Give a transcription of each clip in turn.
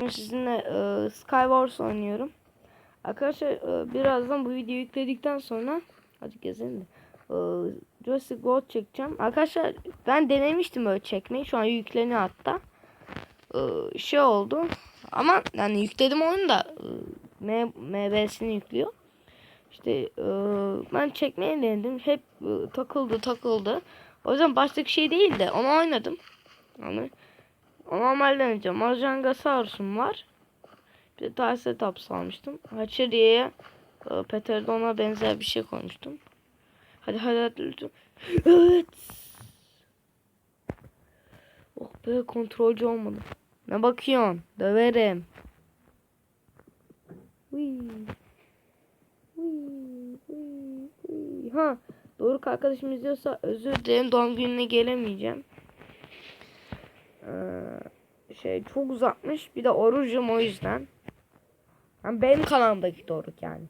Bugün sizinle e, Skywars oynuyorum. Arkadaşlar e, birazdan bu videoyu yükledikten sonra hadi gezelim de. E, Jurassic World çekeceğim. Arkadaşlar ben denemiştim öyle çekmeyi. Şu an yükleniyor hatta. E, şey oldu. Ama yani yükledim oyunu da e, MBS'ini yüklüyor. İşte e, ben çekmeye denedim. Hep e, takıldı takıldı. O yüzden baştaki şey değil de onu oynadım. Yani Normalde deneyeceğim. Majangasaurus'um var. Bir de Triceratops almıştım. Haçeriye'ye Peterdon'a benzer bir şey koymuştum. Hadi hadi hadi lütfen. Evet. Oh be kontrolcü olmadım. Ne bakıyorsun? Döverim. Ha, Doruk arkadaşım izliyorsa özür dilerim doğum gününe gelemeyeceğim. Ee, şey çok uzatmış. Bir de orucum o yüzden. Yani benim kanalımdaki Doruk yani.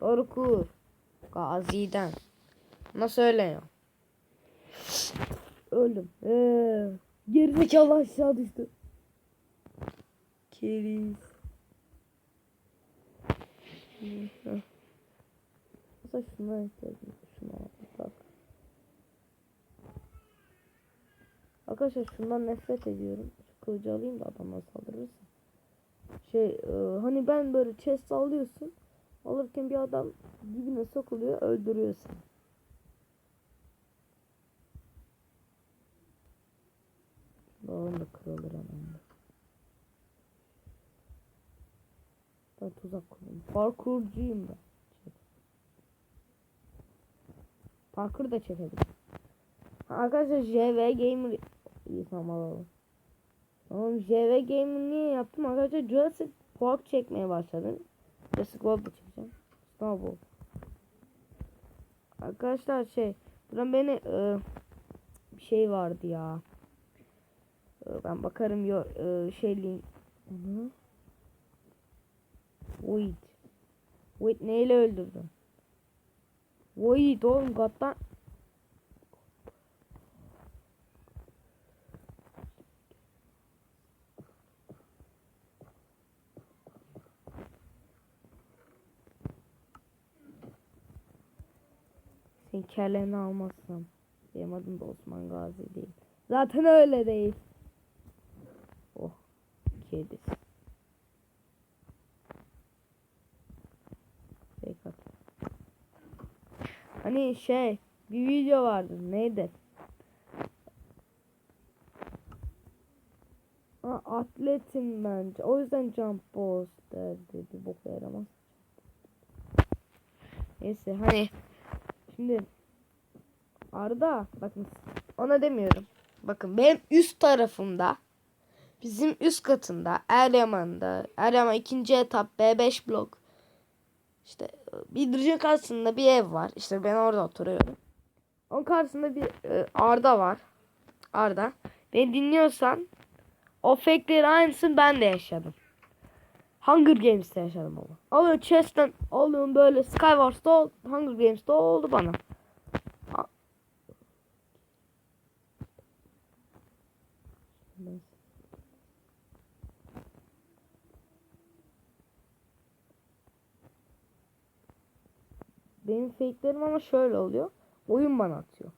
Doruk Uğur. Gazi'den. Nasıl söylüyor? Öldüm. Ee, gerizekalı aşağı düştü. Keriz. Mesela şuna ihtiyacım. Şuna bak. Arkadaşlar şundan nefret ediyorum. Şu kılıcı alayım da adamlar saldırırsa. Şey e, hani ben böyle chest alıyorsun. Alırken bir adam dibine sokuluyor öldürüyor seni. Doğum da kırılır hemen. Ben tuzak kuruyorum. Parkurcuyum ben. Parkur da çekebilirim. Arkadaşlar JV Gamer tamam alalım. Tamam JV Gamer niye yaptım arkadaşlar Jurassic Park çekmeye başladım. Jurassic World da çekeceğim. Snowball. Arkadaşlar şey buradan beni e, bir şey vardı ya. E, ben bakarım yo e, şey link. Onu. Wait. Wait neyle öldürdüm? Wait oğlum gattan Senin kelleni almazsam. Benim adım da Osman Gazi değil. Zaten öyle değil. Oh. Kedi. Şey. Hani şey bir video vardı neydi? Ha, atletim bence. O yüzden jump boss derdi. Bir boka yaramaz. Neyse hani Şimdi Arda bakın ona demiyorum. Bakın benim üst tarafımda bizim üst katında Eryaman'da Eryaman ikinci etap B5 blok işte bildiricin karşısında bir ev var. İşte ben orada oturuyorum. Onun karşısında bir e, Arda var. Arda. Beni dinliyorsan o fake'lerin aynısını ben de yaşadım. Hunger Games'te yaşadım ama. Alıyorum chest'ten alıyorum böyle Skywars'ta ol, Hunger Games'te oldu bana. Benim fake'lerim ama şöyle oluyor. Oyun bana atıyor.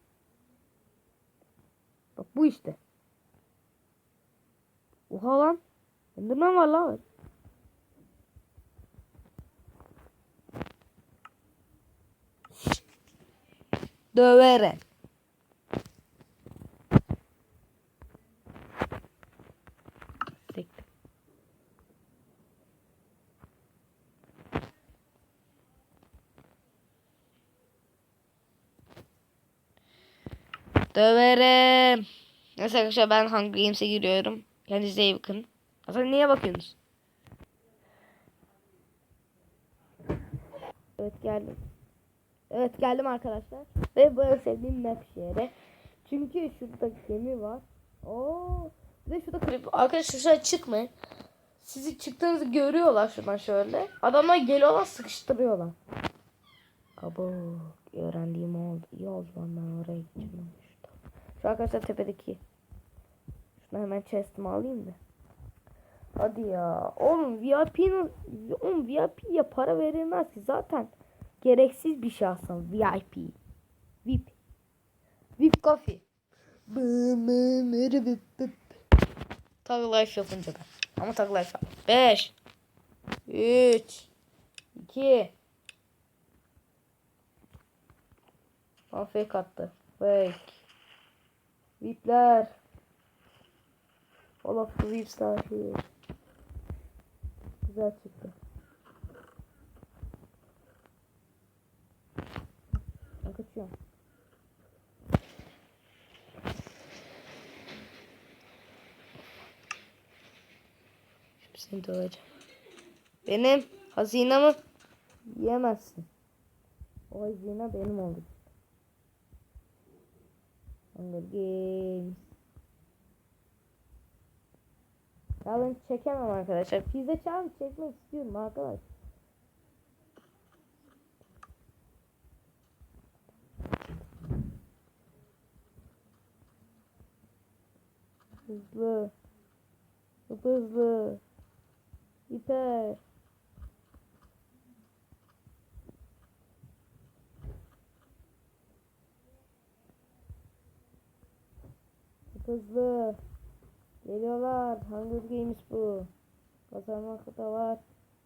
Bak bu işte. Oha lan. Enderman var lan. Siktir. Döverim. Neyse arkadaşlar ben Hunger Games'e giriyorum. Kendinize iyi bakın. Aslında niye bakıyorsunuz? Evet geldim. Evet geldim arkadaşlar. Ve bu en sevdiğim map şehri. Çünkü şurada gemi var. Oo. Bir de şurada klip. Arkadaşlar şuraya çıkmayın. Sizi çıktığınızı görüyorlar şuradan şöyle. Adamlar geliyorlar sıkıştırıyorlar. Kabuk. Öğrendiğim oldu. İyi oldu ben oraya gideceğim. Şu arkadaşlar tepedeki. Şunu hemen chest'imi alayım da. Hadi ya. Oğlum VIP'nin oğlum VIP'ye para verilmez ki zaten gereksiz bir aslında VIP. VIP. VIP coffee. Tag life yapınca da. Ama tag life yap. 5 3 2 Aa, fake attı. Fake. VIP'ler. All of the VIPs are here. Güzel çıktı. Ben. Şimdi seni döveceğim. Benim hazinamı yiyemezsin. O hazine benim oldu. Hunger Games. Challenge çekemem arkadaşlar. Pizza challenge çekmek istiyorum arkadaş. Hızlı. Çok hızlı. Hiper. Hızlı. Geliyorlar. Hunger Games bu. Kazanmak da var.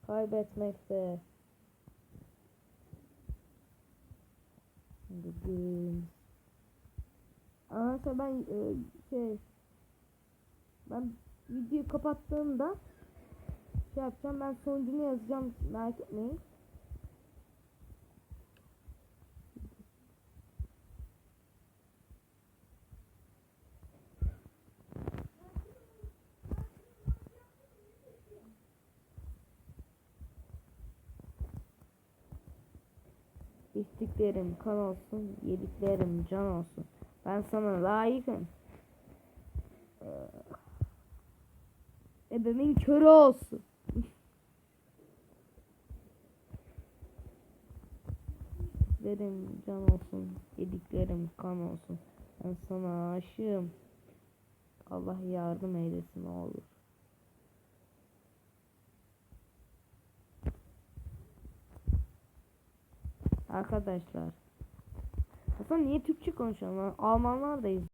Kaybetmek de. Hunger Games. Arkadaşlar ben e, şey ben videoyu kapattığımda şey yapacağım ben sonucunu yazacağım merak etmeyin. İçtiklerim kan olsun, yediklerim can olsun. Ben sana layıkım. Ebemin körü olsun. Yediklerim can olsun, yediklerim kan olsun. Ben sana aşığım. Allah yardım eylesin ne olur. Arkadaşlar. Hasan niye Türkçe konuşuyorsun? Almanlar da izliyor.